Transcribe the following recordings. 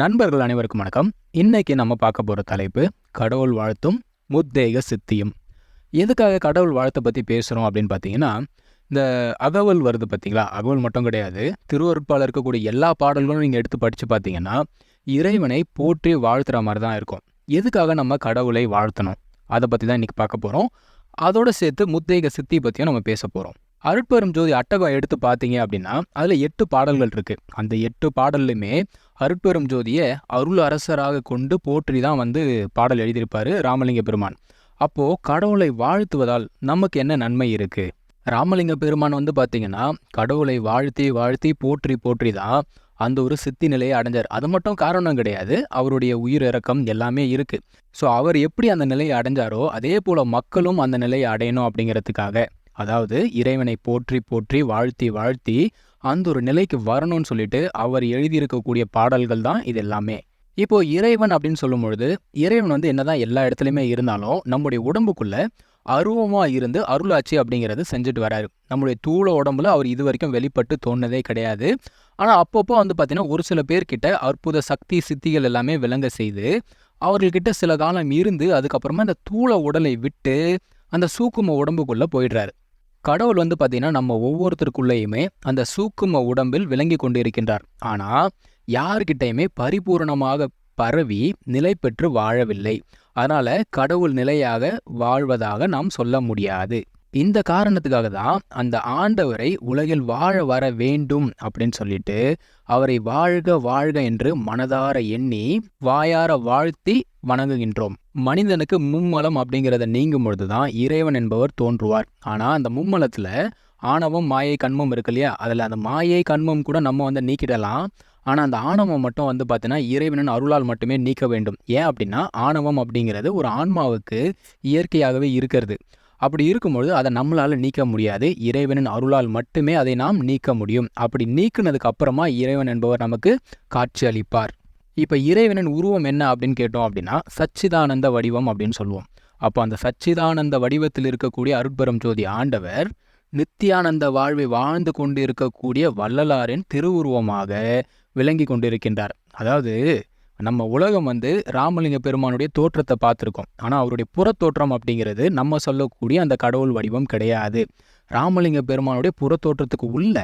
நண்பர்கள் அனைவருக்கும் வணக்கம். இன்னைக்கு நம்ம பார்க்க போகிற தலைப்பு கடவுள் வாழ்த்தும் முத்தேக சித்தியும். எதுக்காக கடவுள் வாழ்த்தை பற்றி பேசுகிறோம் அப்படின்னு பார்த்தீங்கன்னா இந்த அகவல் வருது பார்த்தீங்களா அகவல் மட்டும் கிடையாது. திருவருட்பால் இருக்கக்கூடிய எல்லா பாடல்களும் நீங்கள் எடுத்து படித்து பார்த்தீங்கன்னா இறைவனை போற்றி வாழ்த்துற மாதிரி தான் இருக்கும். எதுக்காக நம்ம கடவுளை வாழ்த்தணும்? அதை பற்றி தான் இன்றைக்கி பார்க்க போகிறோம் அதோடு சேர்த்து முத்தேக சித்தி பற்றியும் நம்ம பேச போகிறோம் அருட்பெரும் ஜோதி அட்டகம் எடுத்து பார்த்தீங்க அப்படின்னா அதில் எட்டு பாடல்கள் இருக்குது அந்த எட்டு பாடல்லையுமே அருட்பெரும் ஜோதியை அருள் அரசராக கொண்டு போற்றி தான் வந்து பாடல் எழுதியிருப்பாரு ராமலிங்க பெருமான். அப்போ கடவுளை வாழ்த்துவதால் நமக்கு என்ன நன்மை இருக்கு? ராமலிங்க பெருமான் வந்து பார்த்திங்கன்னா கடவுளை வாழ்த்தி வாழ்த்தி போற்றி போற்றி தான் அந்த ஒரு சித்தி நிலையை அடைஞ்சார். அது மட்டும் காரணம் கிடையாது அவருடைய உயிர் இறக்கம் எல்லாமே இருக்கு. ஸோ அவர் எப்படி அந்த நிலையை அடைஞ்சாரோ அதே போல மக்களும் அந்த நிலையை அடையணும் அப்படிங்கிறதுக்காக அதாவது இறைவனை போற்றி போற்றி வாழ்த்தி வாழ்த்தி அந்த ஒரு நிலைக்கு வரணும்னு சொல்லிட்டு அவர் எழுதியிருக்கக்கூடிய பாடல்கள் தான் இது எல்லாமே இப்போ இறைவன் அப்படின்னு சொல்லும் பொழுது இறைவன் வந்து என்னதான் எல்லா இடத்துலையுமே இருந்தாலும் நம்முடைய உடம்புக்குள்ள அருவமா இருந்து அருளாட்சி அப்படிங்கிறது செஞ்சுட்டு வராரு. நம்முடைய தூள உடம்புல அவர் இது வரைக்கும் வெளிப்பட்டு தோணுனதே கிடையாது. ஆனால் அப்பப்போ வந்து பார்த்தீங்கன்னா ஒரு சில பேர்கிட்ட அற்புத சக்தி சித்திகள் எல்லாமே விளங்க செய்து அவர்கள்கிட்ட சில காலம் இருந்து அதுக்கப்புறமா அந்த தூள உடலை விட்டு அந்த சூக்கும உடம்புக்குள்ள போயிடுறாரு. கடவுள் வந்து பார்த்தீங்கன்னா நம்ம ஒவ்வொருத்தருக்குள்ளேயுமே அந்த சூக்கும உடம்பில் விளங்கி கொண்டிருக்கின்றார். ஆனால் யார்கிட்டையுமே பரிபூர்ணமாக பரவி நிலை பெற்று வாழவில்லை. அதனால் கடவுள் நிலையாக வாழ்வதாக நாம் சொல்ல முடியாது. இந்த காரணத்துக்காக தான் அந்த ஆண்டவரை உலகில் வாழ வர வேண்டும் அப்படின்னு சொல்லிட்டு அவரை வாழ்க வாழ்க என்று மனதார எண்ணி வாயார வாழ்த்தி வணங்குகின்றோம். மனிதனுக்கு மும்மலம் அப்படிங்கிறத நீங்கும் பொழுதுதான் இறைவன் என்பவர் தோன்றுவார். ஆனால் அந்த மும்மலத்துல ஆணவம் மாயை கண்மம் இருக்கு இல்லையா? அதில் அந்த மாயை கண்மம் கூட நம்ம வந்து நீக்கிடலாம். ஆனால் அந்த ஆணவம் மட்டும் வந்து பார்த்தீங்கன்னா இறைவனின் அருளால் மட்டுமே நீக்க வேண்டும். ஏன் அப்படின்னா ஆணவம் அப்படிங்கிறது ஒரு ஆன்மாவுக்கு இயற்கையாகவே இருக்கிறது. அப்படி இருக்கும்பொழுது அதை நம்மளால் நீக்க முடியாது. இறைவனின் அருளால் மட்டுமே அதை நாம் நீக்க முடியும். அப்படி நீக்குனதுக்கு அப்புறமா இறைவன் என்பவர் நமக்கு காட்சி அளிப்பார். இப்போ இறைவனின் உருவம் என்ன அப்படின்னு கேட்டோம் அப்படின்னா சச்சிதானந்த வடிவம் அப்படின்னு சொல்லுவோம். அப்போ அந்த சச்சிதானந்த வடிவத்தில் இருக்கக்கூடிய அருட்பரம் ஜோதி ஆண்டவர் நித்தியானந்த வாழ்வை வாழ்ந்து கொண்டு இருக்கக்கூடிய வள்ளலாரின் திருவுருவமாக விளங்கி கொண்டிருக்கின்றார். அதாவது நம்ம உலகம் வந்து ராமலிங்க பெருமானுடைய தோற்றத்தை பார்த்துருக்கோம். ஆனால் அவருடைய புறத்தோற்றம் அப்படிங்கிறது நம்ம சொல்லக்கூடிய அந்த கடவுள் வடிவம் கிடையாது. ராமலிங்க பெருமானுடைய புறத்தோற்றத்துக்கு உள்ள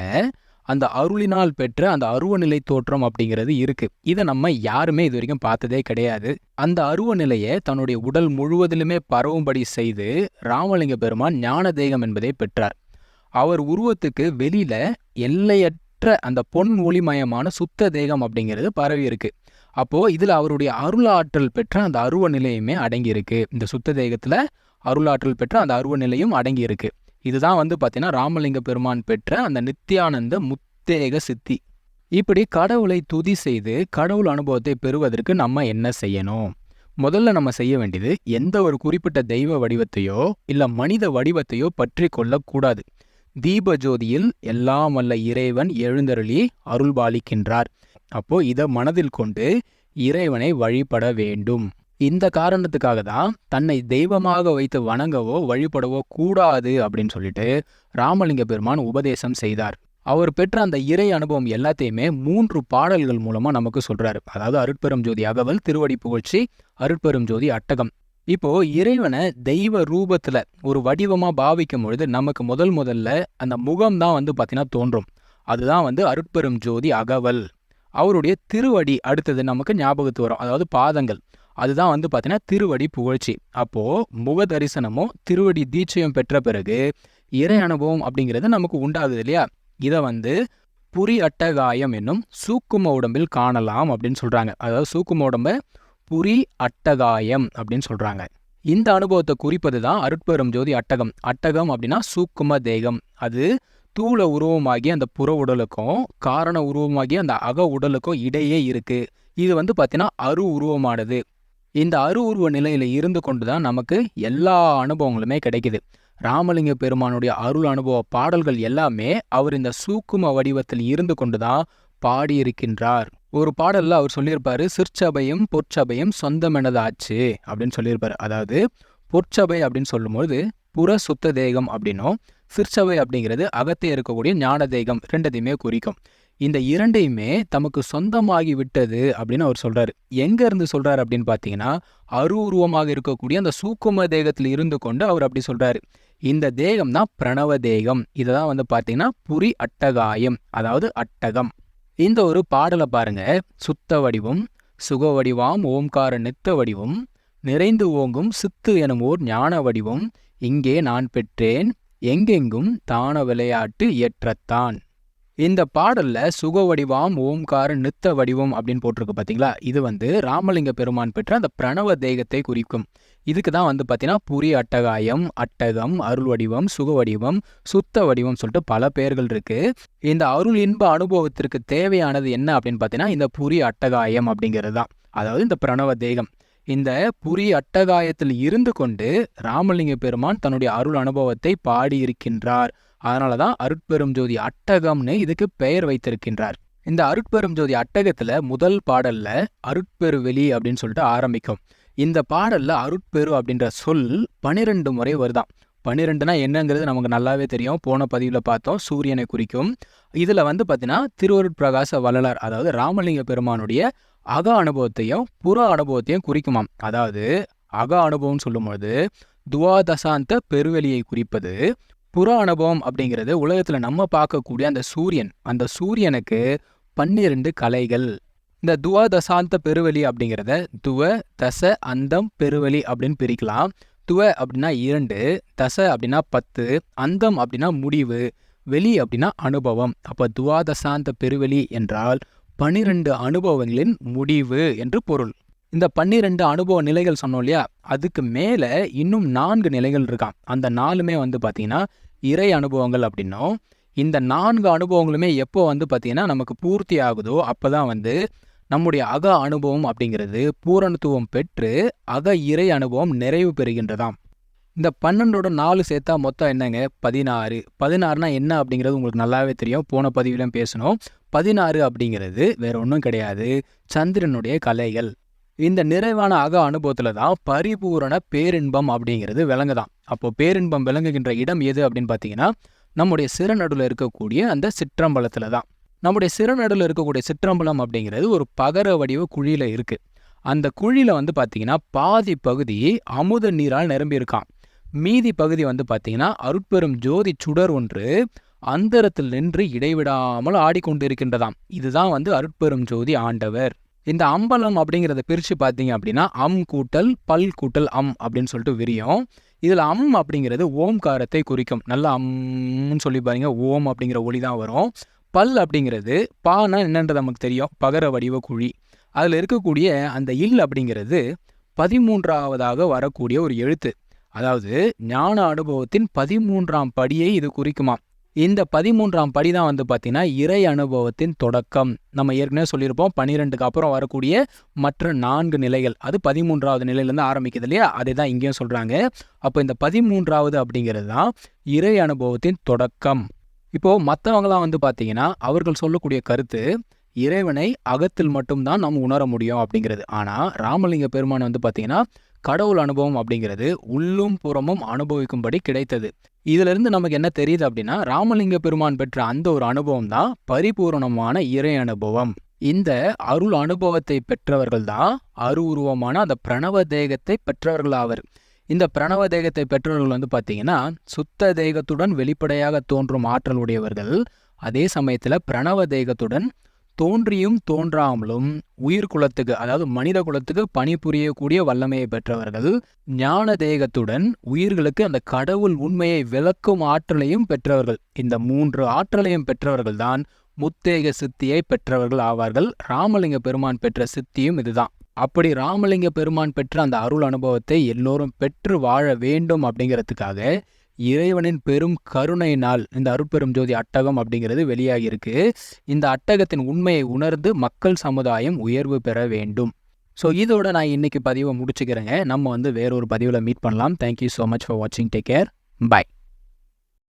அந்த அருளினால் பெற்ற அந்த அருவநிலை தோற்றம் அப்படிங்கிறது இருக்கு. இதை நம்ம யாருமே இது வரைக்கும் பார்த்ததே கிடையாது. அந்த அருவநிலையை தன்னுடைய உடல் முழுவதிலுமே பரவும்படி செய்து ராமலிங்க பெருமான் ஞான தேகம் என்பதை பெற்றார். அவர் உருவத்துக்கு வெளியில எல்லையற்ற அந்த பொன் ஒளிமயமான சுத்த தேகம் அப்படிங்கிறது பரவி இருக்கு அப்போ இதுல அவருடைய அருளாற்றல் பெற்ற அந்த அருவ நிலையுமே அடங்கியிருக்கு. இந்த சுத்த தேகத்தில் அருளாற்றல் பெற்ற அந்த அருவ நிலையும் அடங்கியிருக்கு. இதுதான் வந்து பார்த்தீங்கன்னா ராமலிங்க பெருமான் பெற்ற அந்த நித்தியானந்த முத்தேக சித்தி. இப்படி கடவுளை துதி செய்து கடவுள் அனுபவத்தை பெறுவதற்கு நம்ம என்ன செய்யணும்? முதல்ல நம்ம செய்ய வேண்டியது எந்த ஒரு குறிப்பிட்ட தெய்வ வடிவத்தையோ இல்ல மனித வடிவத்தையோ பற்றி கொள்ளக்கூடாது. தீப ஜோதியில் எல்லாம் வல்ல இறைவன் எழுந்தருளி அருள்பாலிக்கின்றார். அப்போ இதை மனதில் கொண்டு இறைவனை வழிபட வேண்டும். இந்த காரணத்துக்காக தான் தன்னை தெய்வமாக வைத்து வணங்கவோ வழிபடவோ கூடாது அப்படின்னு சொல்லிட்டு ராமலிங்க பெருமான் உபதேசம் செய்தார். அவர் பெற்ற அந்த இறை அனுபவம் எல்லாத்தையுமே மூன்று பாடல்கள் மூலமா நமக்கு சொல்றாரு. அதாவது அருட்பெரும் ஜோதி அகவல் திருவடி புகழ்ச்சி அருட்பெரும் ஜோதி அட்டகம். இப்போ இறைவனை தெய்வ ரூபத்துல ஒரு வடிவமா பாவிக்கும் பொழுது நமக்கு முதல் முதல்ல அந்த முகம் தான் வந்து பார்த்தீங்கன்னா தோன்றும். அதுதான் வந்து அருட்பெரும் ஜோதி அகவல். அவருடைய திருவடி அடுத்தது நமக்கு ஞாபகத்து வரும். அதாவது பாதங்கள். அதுதான் வந்து பார்த்தீங்கன்னா திருவடி புகழ்ச்சி. அப்போ முக தரிசனமும் திருவடி தீட்சையும் பெற்ற பிறகு இறை அனுபவம் அப்படிங்கிறது நமக்கு உண்டாகுது இல்லையா? இதை வந்து புரி அட்டகாயம் என்னும் சூக்கும உடம்பில் காணலாம் அப்படின்னு சொல்றாங்க. அதாவது சூக்கும உடம்ப புரி அட்டகாயம் அப்படின்னு சொல்றாங்க. இந்த அனுபவத்தை குறிப்பது தான் அருட்பெரும் ஜோதி அட்டகம். அட்டகம் அப்படின்னா சூக்கும தேகம். அது தூள உருவமாகி அந்த புற உடலுக்கும் காரண உருவமாகி அந்த அக உடலுக்கும் இடையே இருக்கு. இது வந்து பார்த்தீங்கன்னா அரு உருவமானது. இந்த அரு உருவ நிலையில இருந்து கொண்டு தான் நமக்கு எல்லா அனுபவங்களுமே கிடைக்குது. ராமலிங்க பெருமானுடைய அருள் அனுபவ பாடல்கள் எல்லாமே அவர் இந்த சூக்கும வடிவத்தில் இருந்து கொண்டு தான் பாடியிருக்கின்றார். ஒரு பாடல்ல அவர் சொல்லியிருப்பார் சிற்சபையும் பொற்சபையும் சொந்தமெனதாச்சு அப்படின்னு சொல்லியிருப்பார். அதாவது பொற்சபை அப்படின்னு சொல்லும்போது புற சுத்த தேகம் அப்படின்னும் சிற்சவை அப்படிங்கிறது அகத்தே இருக்கக்கூடிய ஞான தேகம் ரெண்டதையுமே குறிக்கும். இந்த இரண்டையுமே தமக்கு சொந்தமாகி விட்டது அப்படின்னு அவர் சொல்றாரு. எங்க இருந்து சொல்றாரு அப்படின்னு பார்த்தீங்கன்னா அருவுருவமாக இருக்கக்கூடிய அந்த சூக்கும தேகத்தில் இருந்து கொண்டு அவர் அப்படி சொல்றாரு. இந்த தேகம் தான் பிரணவ தேகம். இதை தான் வந்து பார்த்தீங்கன்னா புரி அட்டகாயம் அதாவது அட்டகம். இந்த ஒரு பாடலை பாருங்க. சுத்த வடிவம் சுக வடிவாம் ஓம்கார நித்த வடிவம் நிறைந்து ஓங்கும் சித்து எனும் ஓர் ஞான வடிவம். இங்கே நான் பெற்றேன் எங்கெங்கும் தான விளையாட்டு இயற்றத்தான். இந்த பாடல்ல சுக வடிவாம் ஓம்கார நித்த வடிவம் அப்படின்னு போட்டிருக்கு பார்த்தீங்களா இது வந்து ராமலிங்க பெருமான் பெற்ற அந்த பிரணவ தேகத்தை குறிக்கும். இதுக்கு தான் வந்து பார்த்தீங்கன்னா புரி அட்டகாயம் அட்டகம் அருள் வடிவம் சுக வடிவம் சுத்த வடிவம் சொல்லிட்டு பல பெயர்கள் இருக்கு. இந்த அருள் இன்ப அனுபவத்திற்கு தேவையானது என்ன அப்படின்னு பார்த்தீங்கன்னா இந்த புரி அட்டகாயம் அப்படிங்கிறது தான். அதாவது இந்த பிரணவ தேகம். இந்த புரி அட்டகாயத்தில் இருந்து கொண்டு ராமலிங்க பெருமான் தன்னுடைய அருள் அனுபவத்தை பாடியிருக்கின்றார். அதனால தான் அருட்பெரும் ஜோதி அட்டகம்னு இதுக்கு பெயர் வைத்திருக்கின்றார். இந்த அருட்பெரும் ஜோதி அட்டகத்துல முதல் பாடல்ல அருட்பெருவெளி அப்படின்னு சொல்லிட்டு ஆரம்பிக்கும். இந்த பாடல்ல அருட்பெரு அப்படின்ற சொல் பனிரெண்டு முறை வருதாம். பன்னிரெண்டுனா என்னங்கிறது நமக்கு நல்லாவே தெரியும். போன பதிவில் பார்த்தோம். சூரியனை குறிக்கும். இதில் வந்து பார்த்தீங்கன்னா திருவருட்பிரகாச வள்ளலார் அதாவது ராமலிங்க பெருமானுடைய அக அனுபவத்தையும் புற அனுபவத்தையும் குறிக்குமாம். அதாவது அக அனுபவம்னு சொல்லும்பொழுது துவாதசாந்த பெருவெளியை குறிப்பது புற அனுபவம் அப்படிங்கிறது உலகத்தில் நம்ம பார்க்கக்கூடிய அந்த சூரியன். அந்த சூரியனுக்கு பன்னிரண்டு கலைகள். இந்த துவாதசாந்த பெருவெளி அப்படிங்கிறத துவ தச அந்தம் பெருவெளி அப்படின்னு பிரிக்கலாம். துவ அப்படின்னா இரண்டு தச அப்படின்னா பத்து அந்தம் அப்படின்னா முடிவு வெளி அப்படின்னா அனுபவம். அப்போ துவாதசாந்த பெருவெளி என்றால் பனிரெண்டு அனுபவங்களின் முடிவு என்று பொருள். இந்த பன்னிரெண்டு அனுபவ நிலைகள் சொன்னோம் இல்லையா? அதுக்கு மேலே இன்னும் நான்கு நிலைகள் இருக்கான் அந்த நாலுமே வந்து பார்த்தீங்கன்னா இறை அனுபவங்கள் அப்படின்னும். இந்த நான்கு அனுபவங்களுமே எப்போ வந்து பார்த்தீங்கன்னா நமக்கு பூர்த்தி ஆகுதோ அப்போ தான் வந்து நம்முடைய அக அனுபவம் அப்படிங்கிறது பூரணத்துவம் பெற்று அக இறை அனுபவம் நிறைவு பெறுகின்றதாம். இந்த பன்னெண்டோட நாலு சேர்த்தா மொத்தம் என்னங்க? பதினாறு. பதினாறுனா என்ன அப்படிங்கிறது உங்களுக்கு நல்லாவே தெரியும். போன பதிவிலும் பேசணும் பதினாறு அப்படிங்கிறது வேற ஒன்றும் கிடையாது. சந்திரனுடைய கலைகள். இந்த நிறைவான அக அனுபவத்தில் தான் பரிபூரண பேரின்பம் அப்படிங்கிறது விளங்குதான். அப்போ பேரின்பம் விளங்குகின்ற இடம் எது அப்படின்னு பார்த்தீங்கன்னா நம்முடைய சிறநடுவில் இருக்கக்கூடிய அந்த சிற்றம்பலத்தில் தான். நம்முடைய சிறநடுவில் இருக்கக்கூடிய சிற்றம்பலம் அப்படிங்கிறது ஒரு பகர வடிவ குழியில் இருக்குது அந்த குழியில் வந்து பார்த்தீங்கன்னா பாதி பகுதி அமுத நீரால் நிரம்பியிருக்கான். மீதி பகுதி வந்து பார்த்தீங்கன்னா அருட்பெரும் ஜோதி சுடர் ஒன்று அந்தரத்தில் நின்று இடைவிடாமல் ஆடிக்கொண்டிருக்கின்றதாம். இதுதான் வந்து அருட்பெரும் ஜோதி ஆண்டவர். இந்த அம்பலம் அப்படிங்கிறத பிரித்து பார்த்தீங்க அப்படின்னா அம் கூட்டல் பல் கூட்டல் அம் அப்படின்னு சொல்லிட்டு விரியும். இதில் அம் அப்படிங்கிறது ஓம்காரத்தை குறிக்கும். நல்லா அம்னு சொல்லி பாருங்க ஓம் அப்படிங்கிற ஒளி தான் வரும். பல் அப்படிங்கிறது பானா என்னன்றது நமக்கு தெரியும் பகர வடிவ குழி. அதில் இருக்கக்கூடிய அந்த இல் அப்படிங்கிறது பதிமூன்றாவதாக வரக்கூடிய ஒரு எழுத்து. அதாவது ஞான அனுபவத்தின் பதிமூன்றாம் படியை இது குறிக்குமா. இந்த பதிமூன்றாம் படி தான் வந்து பார்த்தீங்கன்னா இறை அனுபவத்தின் தொடக்கம். நம்ம ஏற்கனவே சொல்லியிருப்போம் பன்னிரெண்டுக்கு அப்புறம் வரக்கூடிய மற்ற நான்கு நிலைகள். அது பதிமூன்றாவது நிலையிலேருந்து ஆரம்பிக்குது இல்லையா? அதை தான் இங்கேயும் சொல்கிறாங்க அப்போ இந்த பதிமூன்றாவது அப்படிங்கிறது தான் இறை அனுபவத்தின் தொடக்கம். இப்போது மற்றவங்களாம் வந்து பார்த்தீங்கன்னா அவர்கள் சொல்லக்கூடிய கருத்து இறைவனை அகத்தில் மட்டும்தான் நாம் உணர முடியும் அப்படிங்கிறது. ஆனால் ராமலிங்க பெருமான் வந்து பார்த்தீங்கன்னா கடவுள் அனுபவம் அப்படிங்கிறது உள்ளும் புறமும் அனுபவிக்கும்படி கிடைத்தது. இதிலிருந்து நமக்கு என்ன தெரியுது அப்படின்னா ராமலிங்க பெருமான் பெற்ற அந்த ஒரு அனுபவம் தான் பரிபூரணமான இறை அனுபவம். இந்த அருள் அனுபவத்தை பெற்றவர்கள் தான் அருவுருவமான அந்த பிரணவ தேகத்தை பெற்றவர்கள் ஆவர். இந்த பிரணவ தேகத்தை பெற்றவர்கள் வந்து பார்த்தீங்கன்னா சுத்த தேகத்துடன் வெளிப்படையாக தோன்றும் ஆற்றல் உடையவர்கள். அதே சமயத்தில் பிரணவ தேகத்துடன் தோன்றியும் தோன்றாமலும் உயிர் குலத்துக்கு அதாவது மனித குலத்துக்கு பணிபுரியக்கூடிய வல்லமையை பெற்றவர்கள் ஞான தேகத்துடன் உயிர்களுக்கு அந்த கடவுள் உண்மையை விளக்கும் ஆற்றலையும் பெற்றவர்கள். இந்த மூன்று ஆற்றலையும் பெற்றவர்கள் தான் முத்தேக சித்தியை பெற்றவர்கள் ஆவார்கள். ராமலிங்க பெருமான் பெற்ற சித்தியும் இதுதான். அப்படி ராமலிங்க பெருமான் பெற்ற அந்த அருள் அனுபவத்தை எல்லோரும் பெற்று வாழ வேண்டும் அப்படிங்கிறதுக்காக இறைவனின் பெரும் கருணையினால் இந்த அருட்பெரும் ஜோதி அட்டகம் அப்படிங்கிறது வெளியாகியிருக்கு. இந்த அட்டகத்தின் உண்மையை உணர்ந்து மக்கள் சமுதாயம் உயர்வு பெற வேண்டும். ஸோ இதோட நான் இன்னைக்கு பதிவை முடிச்சுக்கிறேங்க. நம்ம வந்து வேறொரு பதிவில் மீட் பண்ணலாம். Thank you so much for வாட்சிங் டேக் கேர் பை